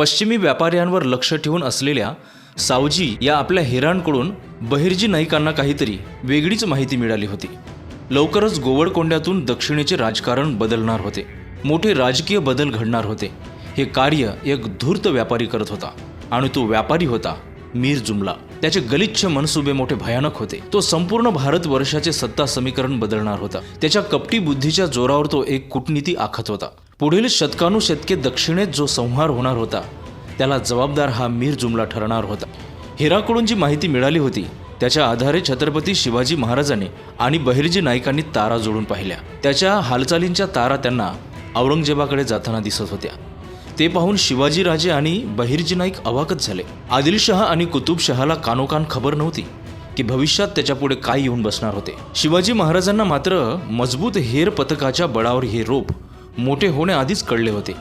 पश्चिमी व्यापाऱ्यांवर लक्ष ठेवून असलेल्या सावजी या आपल्या हेरांकडून बहिर्जी नाईकांना काहीतरी वेगळीच माहिती मिळाली होती. लवकरच गोवडकोंड्यातून दक्षिणेचे राजकारण बदलणार होते. मोठे राजकीय बदल घडणार होते. हे कार्य एक धूर्त व्यापारी करत होता आणि तो व्यापारी होता मीर जुमला. त्याचे गलिच्छ मनसुबे मोठे भयानक होते. तो संपूर्ण भारतवर्षाचे सत्ता समीकरण बदलणार होता. त्याच्या कपटी बुद्धीच्या जोरावर तो एक कूटनीती आखत होता. पुढील शतकानुशतके दक्षिणेत जो संहार होणार होता त्याला जबाबदार हा मीर जुमला ठरणार होता. हेराकडून जी माहिती मिळाली होती त्याच्या आधारे छत्रपती शिवाजी महाराजांनी आणि बहिर्जी नाईकांनी तारा जोडून पाहिल्या. त्याच्या हालचालींच्या तारा त्यांना औरंगजेबाकडे जाताना दिसत होत्या. ते पाहून शिवाजीराजे आणि बहिर्जी नाईक अवाकच झाले. आदिलशहा आणि कुतुबशहाला कानोकान खबर नव्हती की भविष्यात त्याच्यापुढे काय येऊन बसणार होते. शिवाजी महाराजांना मात्र मजबूत हेर पथकाच्या बळावर हे रोप मोठे होण्याआधीच कळले होते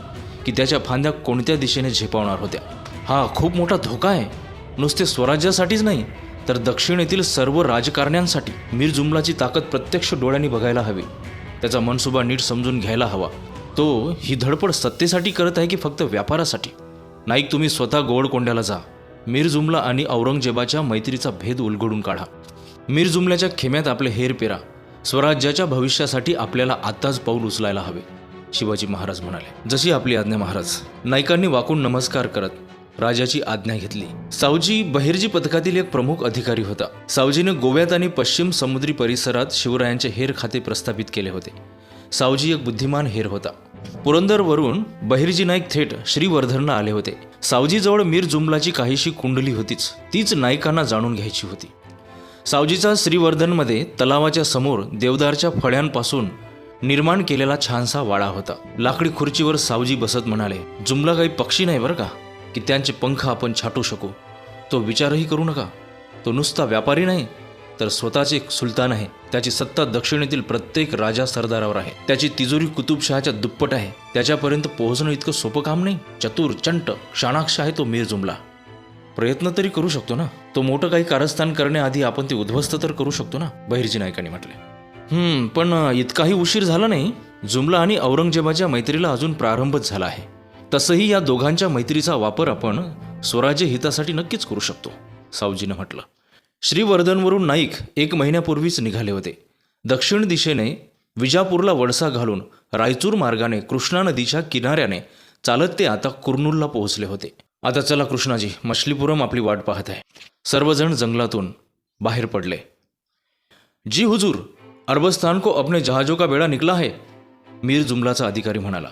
की त्याच्या फांद्या कोणत्या दिशेने झेपावणार होत्या. हा खूप मोठा धोका आहे. नुसते स्वराज्यासाठीच नाही तर दक्षिणेतील सर्व राजकारण्यांसाठी मीर जुमलाची ताकद प्रत्यक्ष डोळ्यांनी बघायला हवी. त्याचा मनसुबा नीट समजून घ्यायला हवा. तो ही धडपड सत्तेसाठी करत आहे की फक्त व्यापारासाठी? नाईक तुम्ही स्वतः गोवडकोंड्याला जा. मीर जुमला आणि औरंगजेबाच्या मैत्रीचा भेद उलगडून काढा. मीर जुमल्याच्या खेम्यात आपले हेर पेरा. स्वराज्याच्या भविष्यासाठी आपल्याला आत्ताच पाऊल उचलायला हवे. शिवाजी महाराज म्हणाले जशी आपली आज्ञा महाराज नायकांनी वाकून नमस्कार करत राजाची आज्ञा घेतली. सावजी बहिर्जी पथकातील एक प्रमुख अधिकारी होता. सावजीने गोव्यात आणि पश्चिम समुद्री परिसरात शिवरायांचे हेर खाते प्रस्थापित केले होते. सावजी एक बुद्धिमान हेर होता. पुरंदरवरून बहिर्जी नाईक थेट श्रीवर्धनला आले होते. सावजीजवळ मीर जुमलाची काहीशी कुंडली होतीच. तीच नायकांना जाणून घ्यायची होती. सावजीचा श्रीवर्धनमध्ये तलावाच्या समोर देवदारच्या फळ्यांपासून निर्माण केलेला छानसा वाडा होता. लाकडी खुर्चीवर सावजी बसत म्हणाले जुमला काही पक्षी नाही बरं का? की त्यांचे पंख आपण छाटू शकू? तो विचारही करू नका. तो नुसता व्यापारी नाही तर स्वतःचे एक सुलतान आहे. त्याची सत्ता दक्षिणेतील प्रत्येक राजा सरदारावर आहे. त्याची तिजोरी कुतुबशहाच्या दुप्पट आहे. त्याच्यापर्यंत पोहोचणं इतकं सोपं काम नाही. चतुर चंट क्षाणाक्ष आहे तो मीर जुमला. प्रयत्न तरी करू शकतो ना? तो मोठं काही कारस्थान करण्याआधी आपण ते उद्ध्वस्त तर करू शकतो ना? बहिर्जी नायकांनी म्हटले. हम्म पण इतकाही उशीर झाला नाही. जुमला आणि औरंगजेबाच्या मैत्रीला अजून प्रारंभच झाला आहे. तसंही या दोघांच्या मैत्रीचा वापर आपण स्वराज्य हितासाठी नक्कीच करू शकतो सावजीनं म्हटलं. श्रीवर्धनवरून नाईक एक महिन्यापूर्वीच निघाले होते. दक्षिण दिशेने विजापूरला वळसा घालून रायचूर मार्गाने कृष्णा नदीच्या किनाऱ्याने चालत ते आता कुर्नूलला पोहोचले होते. आता चला कृष्णाजी मछलीपुरम आपली वाट पाहत आहे. सर्वजण जंगलातून बाहेर पडले. जी हुजूर अरबस्तान को अपने जहाजों का बेड़ा निकला है मीर जुमलाचा अधिकारी म्हणाला.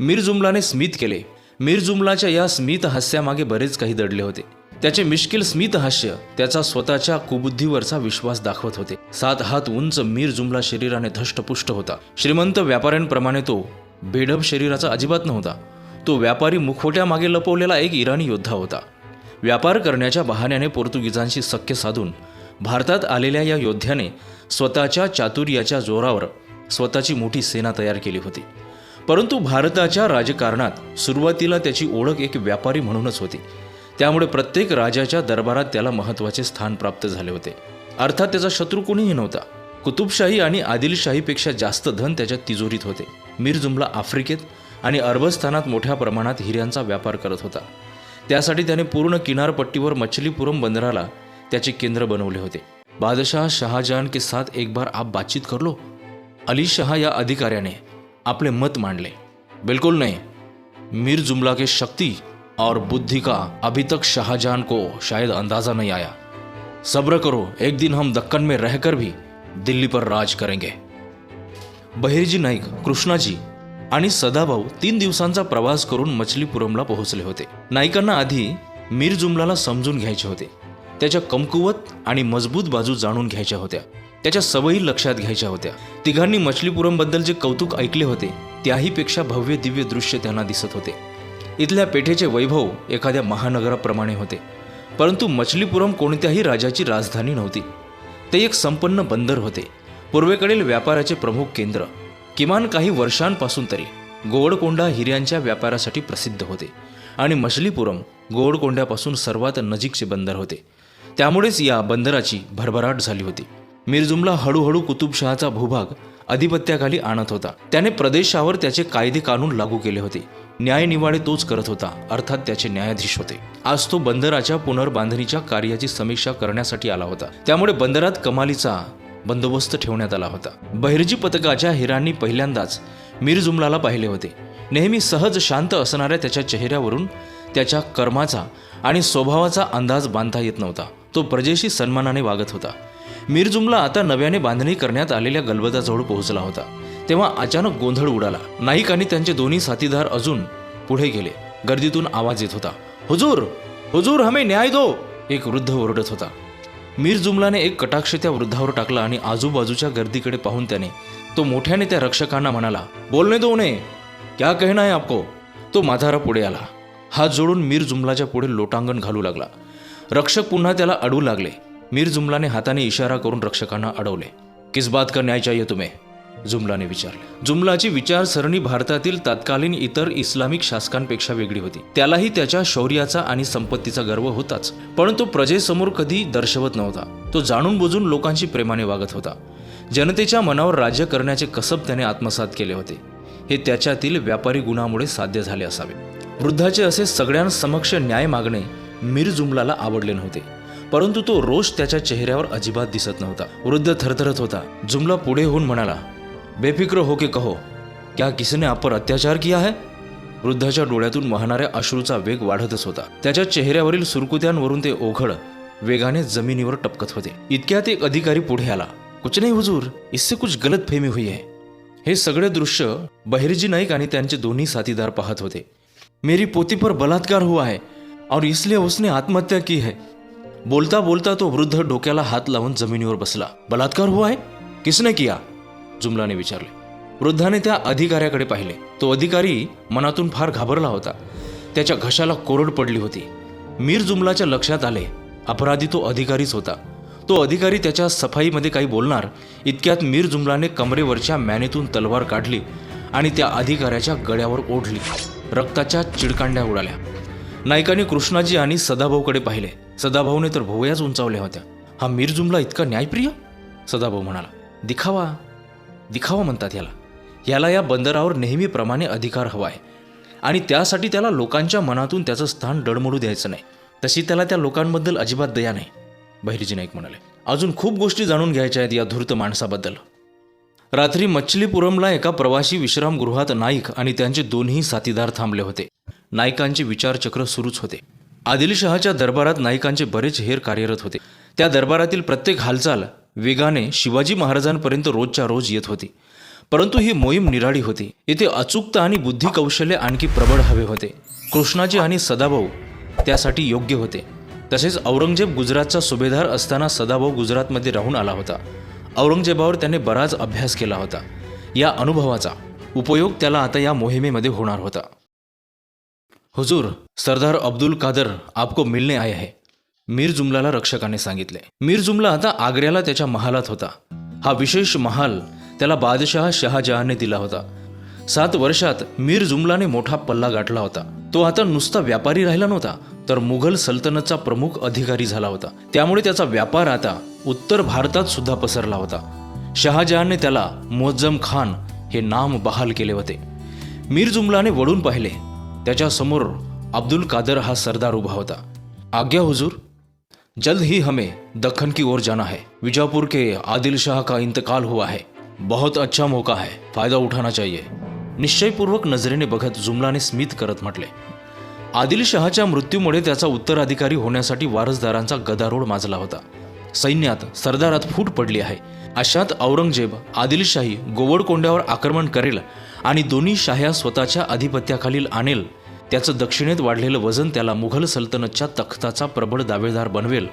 मीर जुमलाने स्मित केले. मीर जुमलाच्या या स्मित हास्यामागे बरेच काही दडले होते. त्याचे मिश्किल स्मित हास्य त्याचा स्वतःच्या कुबुद्धीवरचा विश्वास दाखवत होते. सात हात उंच मीर जुमला शरीराने धष्टपुष्ट होता. श्रीमंत व्यापाऱ्यांप्रमाणे तो बेढब शरीराचा अजिबात नव्हता. तो व्यापारी मुखवट्या मागे लपवलेला एक इराणी योद्धा होता. व्यापार करण्याच्या बहाण्याने पोर्तुगीजांशी सख्य साधून भारतात आलेल्या या योद्ध्याने स्वतःच्या चातुर्याच्या जोरावर स्वतःची मोठी सेना तयार केली होती. परंतु भारताच्या राजकारणात सुरुवातीला त्याची ओळख एक व्यापारी म्हणूनच होती. त्यामुळे प्रत्येक राजाच्या दरबारात त्याला महत्त्वाचे स्थान प्राप्त झाले होते. अर्थात त्याचा शत्रू कोणीही नव्हता. कुतुबशाही आणि आदिलशाहीपेक्षा जास्त धन त्याच्या तिजोरीत होते. मीर जुमला आफ्रिकेत आणि अरबस्थानात मोठ्या प्रमाणात हिऱ्यांचा व्यापार करत होता. त्यासाठी त्याने पूर्ण किनारपट्टीवर मछलीपुरम बंदराला त्याचे केंद्र बनवले होते. बादशाह शाहजहान के साथ एक बार आप बातचीत कर लो। अली शाह या अधिकाऱ्याने आपले मत मांडले बिल्कुल नहीं। मीर जुमला के शक्ति और बुद्धि का अभी तक शाहजहां को शायद अंदाजा नहीं आया। सब्र करो एक दिन हम दक्कन में रहकर भी दिल्ली पर राज करेंगे। बहिर्जी नाईक कृष्णाजी आणि सदाभाऊ तीन दिवसांचा प्रवास करून मछलीपुरमला पोहोचले होते। नाईकांना आधी मीर जुमलाला समजून घ्यायचे होते। त्याच्या कमकुवत आणि मजबूत बाजू जाणून घ्यायच्या होत्या. त्याच्या सवयी लक्षात घ्यायच्या होत्या. तिघांनी मछलीपुरमबद्दल जे कौतुक ऐकले होते त्याहीपेक्षा भव्य दिव्य दृश्य त्यांना दिसत होते. इथल्या पेठेचे वैभव एखाद्या महानगराप्रमाणे होते. परंतु मछलीपुरम कोणत्याही राजाची राजधानी नव्हती. ते एक संपन्न बंदर होते. पूर्वेकडील व्यापाराचे प्रमुख केंद्र. किमान काही वर्षांपासून तरी गोवडकोंडा हिऱ्यांच्या व्यापारासाठी प्रसिद्ध होते. आणि मछलीपुरम गोवडकोंड्यापासून सर्वात नजीकचे बंदर होते. त्यामुळेच या बंदराची भरभराट झाली होती. मिरजुमला हळूहळू कुतुबशहाचा भूभाग अधिपत्याखाली आणत होता. त्याने प्रदेशावर त्याचे कायदे कानून लागू केले होते. न्यायनिवाडे तोच करत होता अर्थात त्याचे न्यायाधीश होते. आज तो बंदराच्या पुनर्बांधणीच्या कार्याची समीक्षा करण्यासाठी आला होता. त्यामुळे बंदरात कमालीचा बंदोबस्त ठेवण्यात आला होता. बहिर्जी पथकाच्या हिरांनी पहिल्यांदाच मीर जुमलाला पाहिले होते. नेहमी सहज शांत असणाऱ्या त्याच्या चेहऱ्यावरून त्याच्या कर्माचा आणि स्वभावाचा अंदाज बांधता येत नव्हता. तो प्रजेशी सन्मानाने वागत होता. मिरजुमला आता नव्याने बांधणी करण्यात आलेल्या गलबताजवळ पोहोचला होता. तेव्हा अचानक गोंधळ उडाला. नाईक आणि त्यांचे दोन्ही साथीदार अजून पुढे गेले. गर्दीतून आवाज येत होता. हुजूर! हुजूर हमें न्याय दो! एक वृद्ध ओरडत होता. मीर जुमलाने एक कटाक्ष त्या वृद्धावर टाकला आणि आजूबाजूच्या गर्दीकडे पाहून त्याने तो मोठ्याने त्या रक्षकांना म्हणाला बोलणे दो उन्हें. क्या कहना है आपको? तो माधारा पुढे आला. हात जोडून मीर जुमलाच्या पुढे लोटांगण घालू लागला. रक्षक पुन्हा त्याला अडवू लागले. मीर जुमलाने हाताने इशारा करून रक्षकांना अडवले. किस बात का न्याय चाहिए तुम्हें? जुमलाने विचारले. जुमलाची विचारसरणी भारतातील तत्कालीन इतर इस्लामिक शासकांपेक्षा वेगळी होती. त्यालाही त्याच्या शौर्याचा आणि संपत्तीचा गर्व होताच. पण तो प्रजेसमोर कधी दर्शवत नव्हता. तो जाणून बुजून लोकांशी प्रेमाने वागत होता. जनतेच्या मनावर राज्य करण्याचे कसब त्याने आत्मसात केले होते. हे त्याच्यातील व्यापारी गुणामुळे साध्य झाले असावे. वृद्धाचे असे सगळ्यांसमक्ष न्याय मागणे मीर जुमलाला आवडले नव्हते. परंतु तो रोष त्याच्या चेहऱ्यावर अजिबात दिसत नव्हता. वृद्ध थरथरत होता. जुमला पुढे होऊन म्हणाला बेफिक्र हो के कहो क्या किसने आप पर अत्याचार किया है? वृद्धाच्या डोळ्यातून वाहणाऱ्या अश्रूचा वेग वाढतच होता. त्याच्या चेहऱ्यावरील सुरकुत्यांवरून ते ओघळ वेगाने जमिनीवर टपकत होते. इतक्यात एक अधिकारी पुढे आला कुछ नाही हुजूर इससे कुछ गलत फेमी हुई है. हे सगळे दृश्य बहिर्जी नाईक आणि त्यांचे दोन्ही साथीदार पाहत होते. मेरी पोती पर बलात्कार हुआ है और इसलिए उसने आत्महत्या की है। बोलता बोलता तो वृद्ध डोक्याला हात लावून जमिनीवर बसला। बलात्कार हुआ है? किसने किया? जुमलाने विचारले। वृद्धाने त्या अधिकाऱ्याकडे पाहिले। तो अधिकारी मनातून फार घाबरला होता. त्याच्या घशाला कोरड पडली होती. मीर जुमलाच्या लक्षात आले. अपराधी तो अधिकारीच होता. तो अधिकारी त्याच्या सफाईमध्ये काही बोलणार इतक्यात मीर जुमलाने कमरेवरच्या मॅनेतून तलवार काढली आणि त्या अधिकाऱ्याच्या गळ्यावर ओढली. रक्ताच्या चिडकांड्या उडाल्या. नायकाने कृष्णाजी आणि सदाभाऊकडे पाहिले. सदाभाऊने तर भोवयाच उंचावल्या होत्या. हा मिरजुमला इतका न्यायप्रिय? सदाभाऊ म्हणाला दिखावा दिखावा म्हणतात याला. याला या बंदरावर नेहमीप्रमाणे अधिकार हवा आहे. आणि त्यासाठी त्याला लोकांच्या मनातून त्याचं स्थान डडमडू द्यायचं नाही. तशी त्याला त्या लोकांबद्दल अजिबात दया नाही. बहिर्जी नाईक म्हणाले अजून खूप गोष्टी जाणून घ्यायच्या आहेत या धूर्त माणसाबद्दल. रात्री मच्छलीपुरमला एका प्रवासी विश्रामगृहात नाईक आणि त्यांचे दोन्ही साथीदार थांबले होते. नाईकांचे विचारचक्र सुरूच होते. आदिलशहाच्या दरबारात नाईकांचे बरेच हेर कार्यरत होते. त्या दरबारातील प्रत्येक हालचाल वेगाने शिवाजी महाराजांपर्यंत रोजच्या रोज येत होती. परंतु ही मोहीम निराळी होती. येथे अचूकता आणि बुद्धी कौशल्य आणखी प्रबळ हवे होते. कृष्णाजी आणि सदाभाऊ त्यासाठी योग्य होते. तसेच औरंगजेब गुजरातचा सुभेदार असताना सदाभाऊ गुजरातमध्ये राहून आला होता. औरंगजेबावर त्याने बराच अभ्यास केला होता. या अनुभवाचा उपयोग त्याला आता या मोहिमेमध्ये होणार होता. हुजूर सरदार अब्दुल कादर आपको मिलने आए है. मीर जुमलाला रक्षकाने सांगितले. मीर जुमला आता आग्र्याला त्याच्या महालात होता. हा विशेष महाल त्याला बादशहा शहाजहानने दिला होता. सात वर्षात मीर जुमलाने मोठा पल्ला गाठला होता. तो आता नुसता व्यापारी राहिला नव्हता तर मुघल सल्तनतचा प्रमुख अधिकारी झाला होता. त्यामुळे त्याचा व्यापार आता उत्तर भारतात सुद्धा पसरला होता. शहाजहानने त्याला मोज्जम खान हे नाम बहाल केले होते. मीर जुमलाने वळून पाहिले त्याच्यासमोर अब्दुल कादर हा सरदार उभा होता. आज्ञा हुजूर जल्द ही हमें दखन की ओर जाना है. विजापुर के आदिल शाह का इंतकाल हुआ है. बहुत अच्छा मौका है. फायदा उठाना चाहिए. निश्चयपूर्वक नजरेने बघत जुमलाने स्मित करत म्हटले. आदिलशहाच्या मृत्यूमुळे त्याचा उत्तराधिकारी होण्यासाठी वारसदारांचा गदारोळ माजला होता. सैन्यात सरदारात फूट पडली आहे. अशात औरंगजेब आदिलशाही गोवडकोंड्यावर आक्रमण करेल आणि दोन्ही शाह्या स्वतःच्या आधिपत्याखालील आणेल. त्याचं दक्षिणेत वाढलेलं वजन त्याला मुघल सल्तनतच्या तख्ताचा प्रबळ दावेदार बनवेल.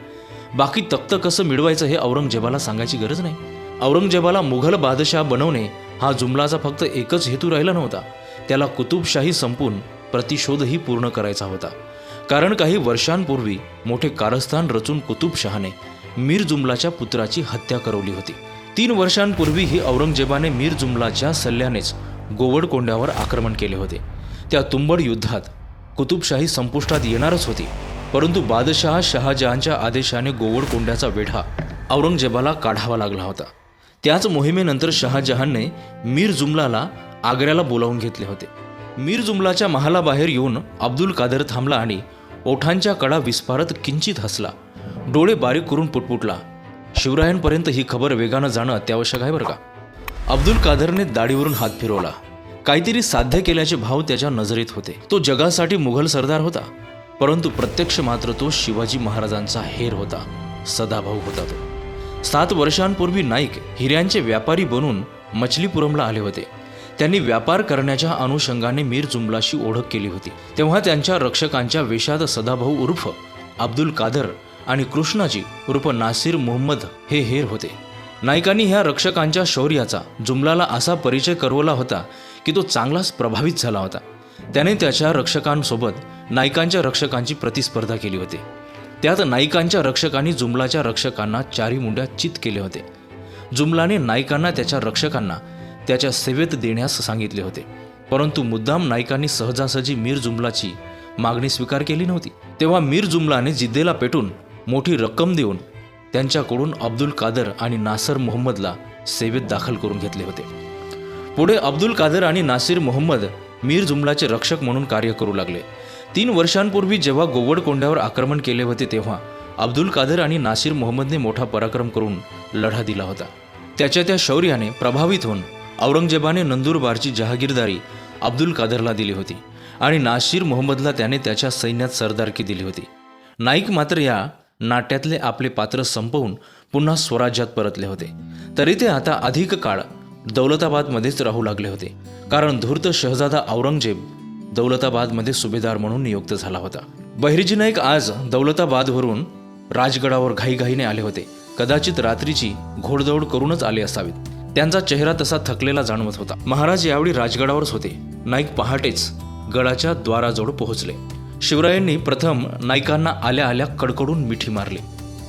बाकी तख्त कसं मिळवायचं हे औरंगजेबाला सांगायची गरज नाही. औरंगजेबाला मुघल बादशाह बनवणे हा जुमलाचा फक्त एकच हेतू राहिला नव्हता. त्याला कुतुबशाही संपून प्रतिशोधही पूर्ण करायचा होता. कारण काही वर्षांपूर्वी मोठे कारस्थान रचून कुतुबशहाने मीर जुमलाच्या पुत्राची हत्या करवली होती. तीन वर्षांपूर्वी ही औरंगजेबाने मीर जुमलाच्या सल्ल्यानेच गोवडकोंड्यावर आक्रमण केले होते. त्या तुंबड युद्धात कुतुबशाही संपुष्टात येणारच होती. परंतु बादशहा शहाजहानच्या आदेशाने गोवडकोंड्याचा वेढा औरंगजेबाला काढावा लागला होता. त्याच मोहिमेनंतर शहाजहानने मीर जुमलाला आग्र्याला बोलावून घेतले होते. मीर जुमलाच्या महालाबाहेर येऊन अब्दुल कादर थांबला आणि ओठांच्या कडा विस्फारत किंचित हसला. डोळे बारीक करून पुटपुटला. शिवरायांपर्यंत ही खबर वेगानं जाणं अत्यावश्यक आहे बरं का? अब्दुल कादरने दाढीवरून हात फिरवला. काहीतरी साध्य केल्याचे भाव त्याच्या नजरेत होते. तो जगासाठी मुघल सरदार होता. परंतु प्रत्यक्ष मात्र तो शिवाजी महाराजांचा हेर होता. सदाभाऊ होता तो. सात वर्षांपूर्वी नाईक हिऱ्यांचे व्यापारी बनून मछलीपुरमला आले होते. त्यांनी व्यापार करण्याच्या अनुषंगाने मीर जुमलाशी ओळख केली होती. तेव्हा त्यांच्या रक्षकांच्या वेशात सदाभाऊ उर्फ अब्दुल कादर आणि कृष्णाजी उर्फ नासिर मोहम्मद हे हेर होते. नायकांनी ह्या रक्षकांच्या शौर्याचा जुमलाला असा परिचय करवला होता की तो चांगलाच प्रभावित झाला होता. त्याने त्याच्या रक्षकांसोबत नायकांच्या रक्षकांची प्रतिस्पर्धा केली होती. त्यात नायकांच्या रक्षकांनी जुमलाच्या रक्षकांना चारी मुंड्या चित केले होते जुमलाने नायकांना त्याच्या रक्षकांना त्याच्या सेवेत देण्यास सांगितले होते. परंतु मुद्दाम नायकांनी सहजासहजी मीर जुमलाची मागणी स्वीकार केली नव्हती. तेव्हा मीर जुमलाने जिद्देला पेटून मोठी रक्कम देऊन त्यांच्याकडून अब्दुल कादर आणि नासर मोहम्मदला सेवेत दाखल करून घेतले होते. पुढे अब्दुल कादर आणि नासिर मोहम्मद मीर जुमलाचे रक्षक म्हणून कार्य करू लागले. तीन वर्षांपूर्वी जेव्हा गोवडकोंड्यावर आक्रमण केले होते तेव्हा अब्दुल कादर आणि नासिर मोहम्मदने मोठा पराक्रम करून लढा दिला होता. त्याच्या त्या शौर्याने प्रभावित होऊन औरंगजेबाने नंदुरबारची जहागीरदारी अब्दुल कादरला दिली होती आणि नासिर मोहम्मदला त्याने त्याच्या सैन्यात सरदारकी दिली होती. नाईक मात्र या नाट्यातले आपले पात्र संपवून पुन्हा स्वराज्यात परतले होते. तरी ते आता अधिक काळ दौलताबादमध्येच राहू लागले होते. कारण धूर्त शहजादा औरंगजेब दौलताबादमध्ये सुभेदार म्हणून नियुक्त झाला होता. बहिर्जी नाईक आज दौलताबादवरून राजगडावर घाईघाईने आले होते. कदाचित रात्रीची घोडदौड करूनच आले असावेत. त्यांचा चेहरा तसा थकलेला जाणवत होता. महाराज यावेळी राजगडावरच होते. नाईक पहाटेच गडाच्या द्वाराजवळ पोहोचले. शिवरायांनी प्रथम नायकांना आल्या आल्या कडकडून मिठी मारली.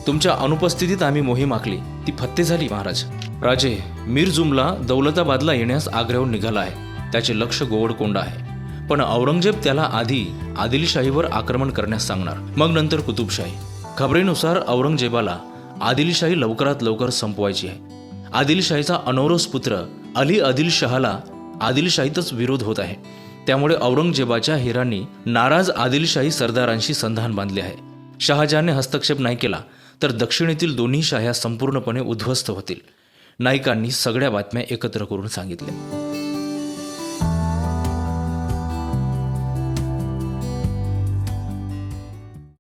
तुमच्या अनुपस्थितीत आम्ही मोहीम आखली. ती फत्ते झाली महाराज. राजे मीर जुमला दौलताबादला येण्यास आग्र्याहून निघाला आहे. त्याचे लक्ष गोवडकोंडा आहे. पण औरंगजेब त्याला आधी आदिलशाहीवर आक्रमण करण्यास सांगणार. मग नंतर कुतुबशाही. खबरेनुसार औरंगजेबाला आदिलशाही लवकरात लवकर संपवायची आहे. आदिलशाहीचा अनोरस पुत्र अली आदिलशहाला आदिलशाहीतच विरोध होत आहे. त्यामुळे औरंगजेबाच्या हिरांनी नाराज आदिलशाही सरदारांशी संधान बांधले आहे. शहाजहाने हस्तक्षेप नाही केला तर दक्षिणेतील दोन्ही शाह्या संपूर्णपणे उद्ध्वस्त होतील नाईकांनी सगळ्या बातम्या एकत्र करून सांगितल्या.